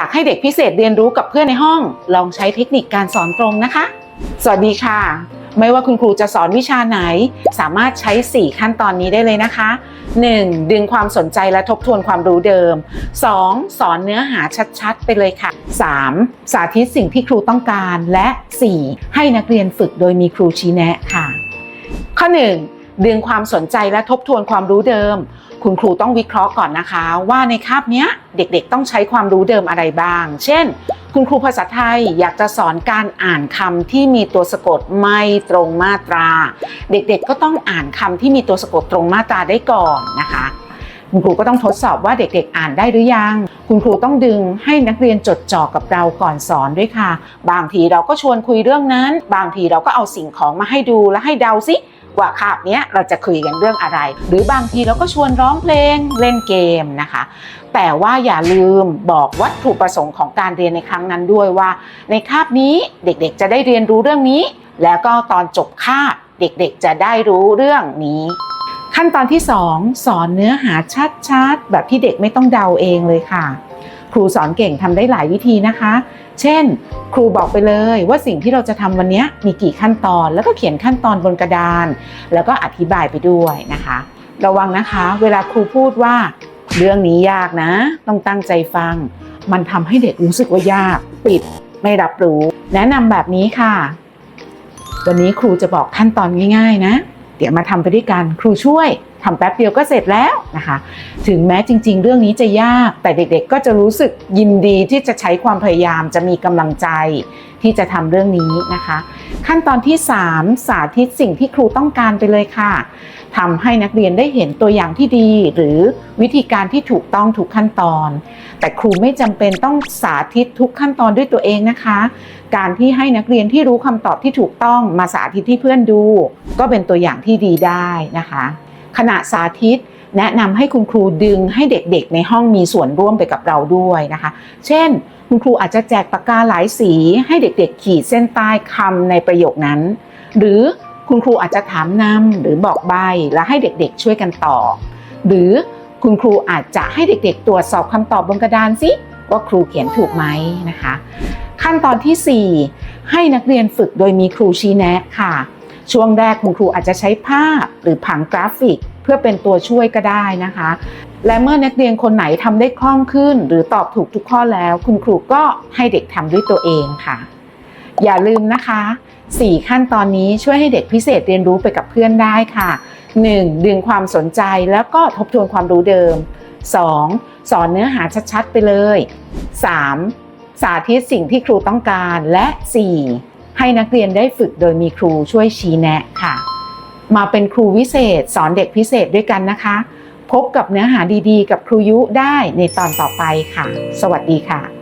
อยากให้เด็กพิเศษเรียนรู้กับเพื่อนในห้อง ลองใช้เทคนิคการสอนตรงนะคะ สวัสดีค่ะ ไม่ว่าคุณครูจะสอนวิชาไหน สามารถใช้ 4 ขั้นตอนนี้ได้เลยนะคะ 1. ดึงความสนใจและทบทวนความรู้เดิม 2. สอนเนื้อหาชัดๆ ไปเลยค่ะ 3. สาธิตสิ่งที่ครูต้องการและ 4. ให้นักเรียนฝึกโดยมีครูชี้แนะค่ะ ข้อ 1. ดึงความสนใจและทบทวนความรู้เดิม คุณครูต้องวิเคราะห์ก่อนนะคะ ว่าในคาบเนี้ยเด็กๆต้องใช้ความรู้เดิมอะไรบ้าง เช่น คุณครูภาษาไทยอยากจะสอนการอ่านคำที่มีตัวสะกดไม่ตรงมาตรา เด็กๆก็ต้องอ่านคำที่มีตัวสะกดตรงมาตราได้ก่อนนะคะคุณครูก็ต้องทดสอบว่าเด็กๆ อ่านได้หรือยัง คุณครูต้องดึงให้นักเรียนจดจ่อกับเราก่อนสอนด้วยค่ะ บางทีเราก็ชวนคุยเรื่องนั้น บางทีเราก็เอาสิ่งของมาให้ดูและให้เดาซิ ว่าคาบเนี้ยเราจะคุยกันเรื่องอะไร หรือบางทีเราก็ชวนร้องเพลงเล่นเกมนะคะ แต่ว่าอย่าลืมบอกวัตถุประสงค์ของการเรียนในครั้งนั้นด้วยว่า ในคาบนี้เด็กๆ จะได้เรียนรู้เรื่องนี้ แล้วก็ตอนจบคาบเด็กๆ จะได้รู้เรื่องนี้ขั้นตอนที่ 2 สอนเนื้อหาชัดๆ แบบที่เด็กไม่ต้องเดาเองเลยค่ะ ครูสอนเก่งทำได้หลายวิธีนะคะ เช่น ครูบอกไปเลยว่าสิ่งที่เราจะทำวันนี้มีกี่ขั้นตอน แล้วก็เขียนขั้นตอนบนกระดาน แล้วก็อธิบายไปด้วยนะคะ ระวังนะคะ เวลาครูพูดว่า เรื่องนี้ยากนะ ต้องตั้งใจฟัง มันทำให้เด็กรู้สึกว่ายาก ปิด ไม่รับรู้ แนะนำแบบนี้ค่ะ วันนี้ครูจะบอกขั้นตอนง่าย ๆ นะ เดี๋ยวมาทำไปด้วยกัน ครูช่วยทำแป๊บเดียวก็เสร็จแล้วนะคะ ถึงแม้จริง ๆ เรื่องนี้จะยากแต่เด็ก ๆ ก็จะรู้สึกยินดีที่จะใช้ความพยายามจะมีกำลังใจ ที่จะทำเรื่องนี้นะคะ ขั้นตอนที่ 3 สาธิตสิ่งที่ครูต้องการไปเลยค่ะทำให้นักเรียนได้เห็นตัวอย่างที่ดี หรือวิธีการที่ถูกต้องทุกขั้นตอน แต่ครูไม่จำเป็นต้องสาธิตทุกขั้นตอนด้วยตัวเองนะคะ การที่ให้นักเรียนที่รู้คำตอบที่ถูกต้องมาสาธิตที่เพื่อนดู ก็เป็นตัวอย่างที่ดีได้นะคะ ขณะสาธิต แนะนำให้คุณครูดึงให้เด็กๆ ในห้องมีส่วนร่วมไปกับเราด้วยนะคะ เช่น คุณครูอาจจะแจกปากกาหลายสีให้เด็กๆ ขีดเส้นใต้คำในประโยคนั้น หรือคุณครูอาจจะถามนำหรือบอกใบและให้เด็กๆ ช่วยกันตอบหรือคุณครูอาจจะให้เด็กๆ ตรวจสอบคำตอบบนกระดานสิว่าครูเขียนถูกไหมนะคะ ขั้นตอนที่ 4 ให้นักเรียนฝึกโดยมีครูชี้แนะค่ะ ช่วงแรกคุณครูอาจจะใช้ภาพหรือผังกราฟิก เพื่อเป็นตัวช่วยก็ได้นะคะ และเมื่อนักเรียนคนไหนทำได้คล่องขึ้น หรือตอบถูกทุกข้อแล้ว คุณครูก็ให้เด็กทำด้วยตัวเองค่ะ อย่าลืมนะคะ 4 ขั้นตอนนี้ช่วยให้เด็กพิเศษเรียนรู้ไปกับเพื่อนได้ค่ะ 1. ดึงความสนใจแล้วก็ทบทวนความรู้เดิม 2. สอนเนื้อหาชัดๆ ไปเลย 3. สาธิตสิ่งที่ครูต้องการและ 4. ให้นักเรียนได้ฝึกโดยมีครูช่วยชี้แนะค่ะ มาเป็นครูวิเศษ สอนเด็กพิเศษด้วยกันนะคะ พบกับเนื้อหาดีๆ กับครูยุได้ในตอนต่อไปค่ะ สวัสดีค่ะ